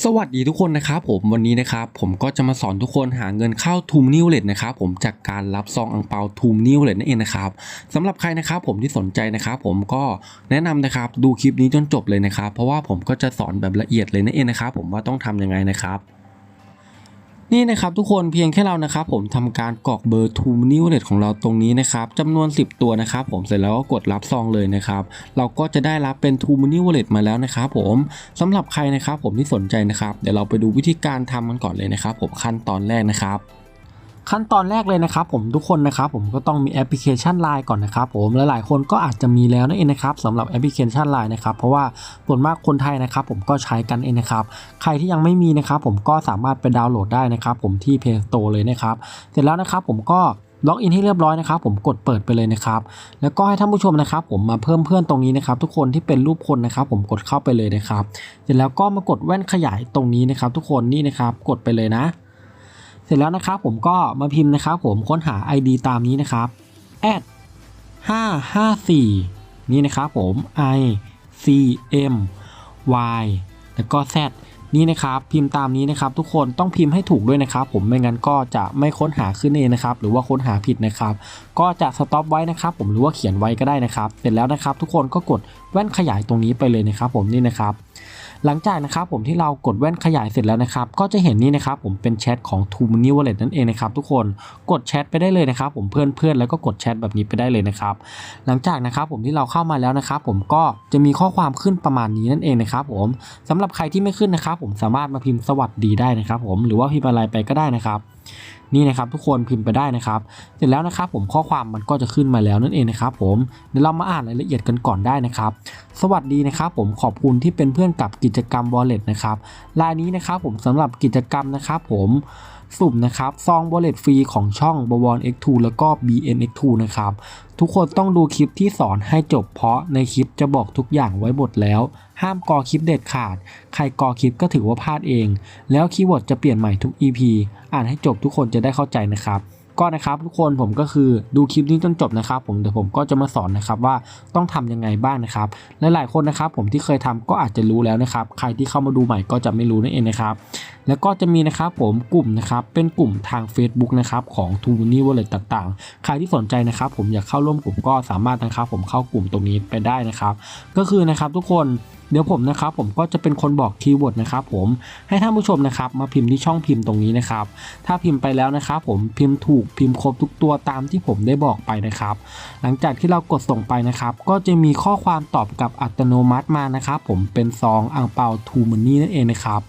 สวัสดีทุกคนนะครับผมวันนี้นะครับผมก็จะมาสอนทุกคนหาเงินเข้าทูมนิวเลตนะครับผมจากการรับซองอังเปาทูมนิวเลตนั่นเองนะครับสำหรับใครนะครับผมที่สนใจนะครับผมก็แนะนำนะครับดูคลิปนี้จนจบเลยนะครับ เพราะว่าผมก็จะสอนแบบละเอียดเลยนั่นเองนะครับผมว่าต้องทำยังไงนะครับ นี่นะครับทุกคนเพียงแค่เรานะครับผมทำการกรอกเบอร์ทูมนิวเลตของเราตรงนี้นะครับจำนวน 10 ตัวนะครับผมเสร็จแล้วก็กดรับซองเลยนะครับเราก็จะได้รับเป็นทูมนิวเลตมาแล้วนะครับผมสำหรับใครนะครับผมที่สนใจนะครับเดี๋ยวเราไปดูวิธีการทำกันก่อนเลยนะครับผมขั้นตอนแรกนะครับ ขั้นตอนแรกเลยนะครับผมทุกคนนะครับผมก็ต้องมีแอปพลิเคชัน Line ก่อนนะครับผมและหลายคนก็อาจจะมีแล้วนั่นเองนะครับสำหรับแอปพลิเคชัน Line นะครับเพราะว่าส่วนมากคนไทยนะครับผมก็ใช้กันเองนะครับใครที่ยังไม่มีนะครับผมก็สามารถไปดาวน์โหลดได้นะครับผมที่ Play Store เลยนะครับเสร็จแล้วนะครับผมก็ล็อกอินให้เรียบร้อยนะครับผมกดเปิดไปเลยนะครับ แล้วก็ให้ท่านผู้ชมนะครับผมมาเพิ่มเพื่อนตรงนี้นะครับ ทุกคนที่เป็นรูปคนนะครับ ผมกดเข้าไปเลยนะครับ เสร็จแล้วก็มากดแว่นขยายตรงนี้นะครับ ทุกคนนี่นะครับกดไปเลยนะ เสร็จแล้วนะครับผมก็มาพิมพ์นะครับ ผมค้นหา ID ตามนี้นะครับ at 554 นี่นะครับผม i c m y แล้วก็ z นี่นะครับพิมพ์ตามนี้นะครับ ทุกคนต้องพิมพ์ให้ถูกด้วยนะครับ ผมไม่งั้นก็จะไม่ค้นหาขึ้นเองนะครับ หรือว่าค้นหาผิดนะครับ ก็จะสต็อปไว้นะครับ ผมหรือว่าเขียนไว้ก็ได้นะครับ เสร็จแล้วนะครับ ทุกคนก็กดแว่นขยายตรงนี้ไปเลยนะครับ ผมนี่นะครับ หลังจากนะครับผมที่เรากดแว่นขยายเสร็จแล้วนะครับ ก็จะเห็นนี่นะครับผมเป็นแชทของ t o m o n e y Wallet นั่นเองนะครับทุกคนกดแชทไปได้เลยนะครับผมเพื่อนเพื่อนๆแล้วก็กดแชทแบบนี้ไปได้เลยนะครับ หลังจากนะครับผมที่เราเข้ามาแล้วนะครับผมก็จะมีข้อความขึ้นประมาณนี้นั่นเองนะครับผมสำหรับใครที่ไม่ขึ้นนะครับผมสามารถมาพิมพ์สวัสดีได้นะครับผมหรือว่าพิมพ์อะไรไปก็ได้นะครับ นี่นะครับทุกคนพิมพ์ไปได้นะครับ เสร็จแล้วนะครับผมข้อความมันก็จะขึ้นมาแล้วนั่นเองนะครับผมเดี๋ยวเรามาอ่านรายละเอียดกันก่อนได้นะครับ สวัสดีนะครับผมขอบคุณที่เป็นเพื่อนกับกิจกรรม Wallet นะครับรายนี้นะครับผมสำหรับกิจกรรมนะครับผม สุ่มนะครับซองบอลเลตฟรีของช่อง b w o n X2 แล้วก็ BNX2 นะครับทุกคนต้องดูคลิปที่สอนให้จบเพราะในคลิปจะบอกทุกอย่างไว้หมดแล้ว ห้ามกอคลิปเด็ดขาด ใครกอคลิปก็ถือว่าพลาดเอง แล้วคีย์เวิร์ดจะเปลี่ยนใหม่ทุก EP อ่านให้จบทุกคนจะได้เข้าใจนะครับ ก็นะครับทุกคนผมก็คือดูคลิปนี้จนจบนะครับ ผมเดี๋ยวผมก็จะมาสอนนะครับว่าต้องทำยังไงบ้างนะครับและหลายคนนะครับ ผมที่เคยทำก็อาจจะรู้แล้วนะครับ ใครที่เข้ามาดูใหม่ก็จะไม่รู้นั่นเองนะครับแล้วก็จะมีนะครับผมกลุ่มนะครับเป็นกลุ่มทาง Facebook นะครับของ t o m o n y Wallet ต่างๆ ใครที่สนใจนะครับ ผมอยากเข้าร่วมกลุ่มก็สามารถนะครับ ผมเข้ากลุ่มตรงนี้ไปได้นะครับ ก็คือนะครับทุกคน เดี๋ยวผมนะครับผมก็จะเป็นคนบอกคีย์เวิร์ดนะครับผมให้ท่านผู้ชมนะครับมาพิมพ์ที่ช่องพิมพ์ตรงนี้นะครับ ถ้าพิมพ์ไปแล้วนะครับผมพิมพ์ถูกพิมพ์ครบทุกตัวตามที่ผมได้บอกไปนะครับ หลังจากที่เรากดส่งไปนะครับ ก็จะมีข้อความตอบกลับอัตโนมัติมานะครับ ผมเป็นซองอ่างเปาทูมันนี่นั่นเองนะครับ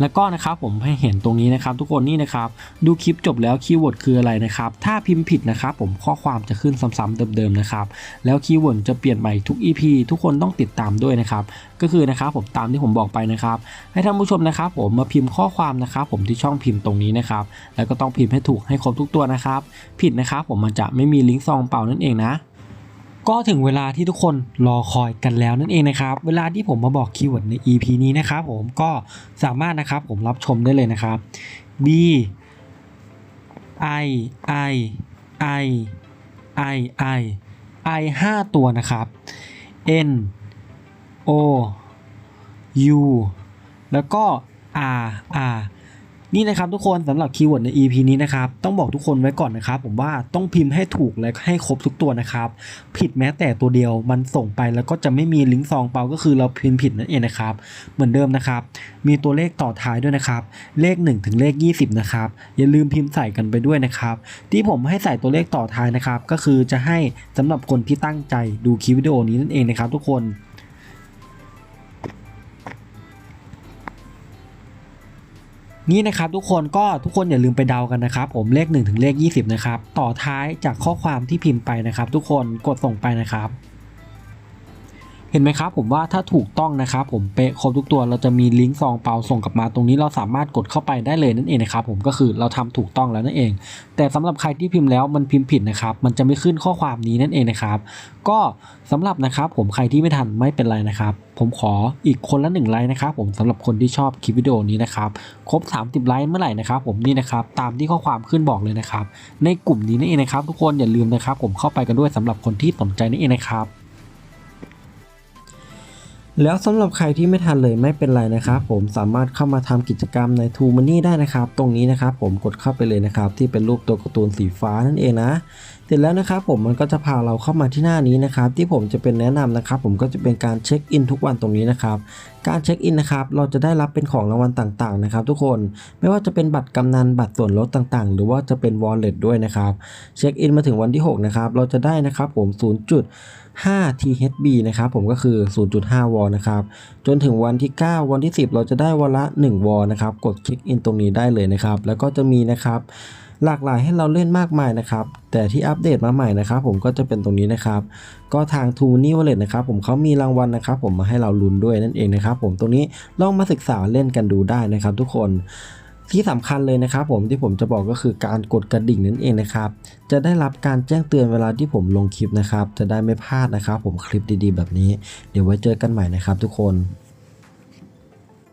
แล้วก็นะครับผมให้เห็นตรงนี้นะครับ ทุกคนนี่นะครับ ดูคลิปจบแล้วคีย์เวิร์ดคืออะไรนะครับ ถ้าพิมพ์ผิดนะครับผมข้อความจะขึ้นซ้ำๆเดิมๆนะครับ แล้วคีย์เวิร์ดจะเปลี่ยนใหม่ทุก EP ทุกคนต้องติดตามด้วยนะครับ ก็คือนะครับผมตามที่ผมบอกไปนะครับ ให้ท่านผู้ชมนะครับ ผมมาพิมพ์ข้อความนะครับ ผมที่ช่องพิมพ์ตรงนี้นะครับ แล้วก็ต้องพิมพ์ให้ถูกให้ครบทุกตัวนะครับ ผิดนะครับ ผมมันจะไม่มีลิงก์ซองเปล่านั่นเองนะ ก็ถึงเวลาที่ทุกคนรอคอยกันแล้วนั่นเองนะครับ เวลาที่ผมมาบอกคีย์เวิร์ดใน EP นี้นะครับผมก็สามารถนะครับผมรับชมได้เลยนะครับ B I I I I I I 5 ตัวนะครับ N O U แล้วก็ R R นี่นะครับทุกคนสำหรับคีย์เวิร์ดใน EP นี้นะครับต้องบอกทุกคนไว้ก่อนนะครับผมว่าต้องพิมพ์ให้ถูกและให้ครบทุกตัวนะครับ ผิดแม้แต่ตัวเดียวมันส่งไปแล้วก็จะไม่มีลิงก์ซองเปาก็คือเราพิมพ์ผิดนั่นเองนะครับเหมือนเดิมนะครับ มีตัวเลขต่อท้ายด้วยนะครับเลข 1 ถึงเลข 20นะครับอย่าลืมพิมพ์ใส่กันไปด้วยนะครับ ที่ผมให้ใส่ตัวเลขต่อท้ายนะครับก็คือจะให้สำหรับคนที่ตั้งใจดูคลิปวิดีโอนี้นั่นเองนะครับทุกคน นี่นะครับทุกคนก็ทุกคนอย่าลืมไปเดากันนะครับ ผมเลข 1 ถึงเลข 20 นะครับ ต่อท้ายจากข้อความที่พิมพ์ไปนะครับ ทุกคนกดส่งไปนะครับ เห็นไหมครับผมว่าถ้าถูกต้องนะครับผมเป๊ะครบทุกตัวเราจะมีลิงก์ซองเปาส่งกลับมาตรงนี้เราสามารถกดเข้าไปได้เลยนั่นเองนะครับผมก็คือเราทำถูกต้องแล้วนั่นเอง แต่สำหรับใครที่พิมพ์แล้วมันพิมพ์ผิดนะครับมันจะไม่ขึ้นข้อความนี้นั่นเองนะครับ ก็สำหรับนะครับผมใครที่ไม่ทันไม่เป็นไรนะครับผมขออีกคนละหนึ่งไลค์นะครับผมสำหรับคนที่ชอบคลิปวิดีโอนี้นะครับครบ 30 ไลค์เมื่อไหร่นะครับผมนี่นะครับตามที่ข้อความขึ้นบอกเลยนะครับในกลุ่มนี้นั่นเองนะครับ ทุกคนอย่าลืมนะครับผมเข้าไปกันด้วยสำหรับคนที่สนใจนั่นเองนะครับ แล้วสำหรับใครที่ไม่ทันเลยไม่เป็นไรนะครับผมสามารถเข้ามาทำกิจกรรมใน t ูมันนี่ได้นะครับ ตรงนี้นะครับผมกดเข้าไปเลยนะครับที่เป็นรูปตัวการ์ตูนสีฟ้านั่นเองนะ ร็จแล้วนะครับผมมันก็จะพาเราเข้ามาที่หน้านี้นะครับ ที่ผมจะเป็นแนะนำนะครับ ผมก็จะเป็นการเช็คอินทุกวันตรงนี้นะครับ การเช็คอินนะครับเราจะได้รับเป็นของรางวัลต่างๆนะครับ ทุกคนไม่ว่าจะเป็นบัตรกำนันบัตรส่วนลดต่างๆ หรือว่าจะเป็นวอลเล็ตด้วยนะครับเช็คอินมาถึงวันที่ 6 นะครับ เราจะได้นะครับผม 0.5 THB นะครับผมก็คือ 0.5 วอลนะครับจนถึงวันที่ 9 วันที่ 10 เราจะได้วันละ 1 วอลนะครับกดเช็คอินตรงนี้ได้เลยนะครับ แล้วก็จะมีนะครับ หลากหลายให้เราเล่นมากมายนะครับ แต่ที่อัปเดตมาใหม่นะครับผมก็จะเป็นตรงนี้นะครับ ก็ทาง t ูนี่วอลเล็ตนะครับผมเขามีรางวัลนะครับ ผมมาให้เราลุ้นด้วยนั่นเองนะครับ ผมตรงนี้ลองมาศึกษาเล่นกันดูได้นะครับทุกคนที่สำคัญเลยนะครับผมที่ผมจะบอกก็คือการกดกระดิ่งนั่นเองนะครับ จะได้รับการแจ้งเตือนเวลาที่ผมลงคลิปนะครับ จะได้ไม่พลาดนะครับ ผมคลิปดีๆ แบบนี้ เดี๋ยวไว้เจอกันใหม่นะครับทุกคน